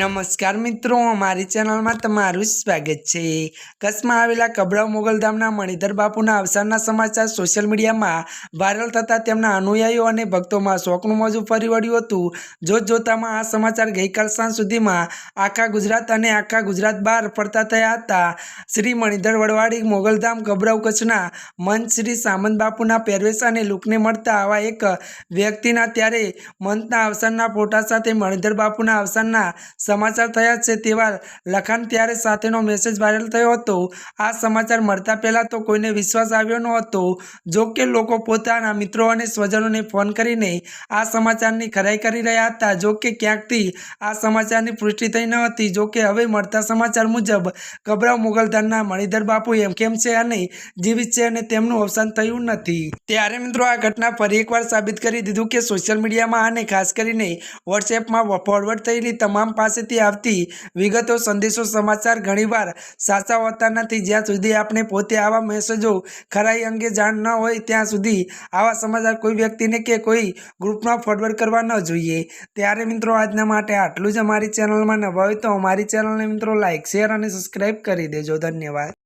નમસ્કાર મિત્રો અમારી ચેનલમાં તમારું સ્વાગત છે. કચ્છમાં આવેલા કબડા મોગલધામના મણિધર બાપુના અવસાનના સમાચાર સોશિયલ મીડિયામાં વાયરલ થતાં તેમના અનુયાયીઓ અને ભક્તોમાં શોકનું મોજું ફરી વળ્યું હતું. જોત જોતામાં આ સમાચાર ગઈકાલ સાંજ સુધીમાં આખા ગુજરાત અને આખા ગુજરાત બહાર ફરતા થયા હતા. શ્રી મણિધર વડવાડી મોગલધામ કબડાવ કચ્છના મંચ શ્રી સામંત બાપુના પહેરવેશ અને લુકને મળતા આવા એક વ્યક્તિના ત્યારે મંતના અવસાનના ફોટા સાથે મણિધર બાપુના અવસાનના સમાચાર થયા છે તેવા લખાણ ત્યારે સાથેનો મેસેજ વાયરલ થયો હતો. આ સમાચાર મળતા પહેલાં તો કોઈને વિશ્વાસ આવ્યો ન હતો જો કે લોકો પોતાના મિત્રો અને સ્વજનોને ફોન કરીને આ સમાચારની ખરાઈ કરી રહ્યા હતા. જો કે ક્યાંકથી આ સમાચારની પુષ્ટિ થઈ ન હતી. જો કે હવે મળતા સમાચાર મુજબ ગભરાવ મુગલધનના મણિધર બાપુ એમ કેમ છે અને જીવિત છે અને તેમનું અવસાન થયું નથી. ત્યારે મિત્રો આ ઘટના ફરી એકવાર સાબિત કરી દીધું કે સોશિયલ મીડિયામાં અને ખાસ કરીને વોટ્સએપમાં ફોરવર્ડ થયેલી તમામ પાસેથી આવતી વિગતો, સંદેશો, સમાચાર ઘણીવાર સાચા હોતા નથી જ્યાં સુધી આપણે પોતે આવા મેસેજો ખરાઈ અંગે જાણ ન હોય ત્યાં સુધી આવા સમાચાર કોઈ વ્યક્તિને કે કોઈ ગ્રુપમાં ફોરવર્ડ કરવા ન જોઈએ. ત્યારે મિત્રો આજના માટે આટલું જ અમારી ચેનલમાં નવા હોય તો અમારી ચેનલને મિત્રો લાઇક શેર અને સબસ્ક્રાઈબ કરી દેજો. ધન્યવાદ.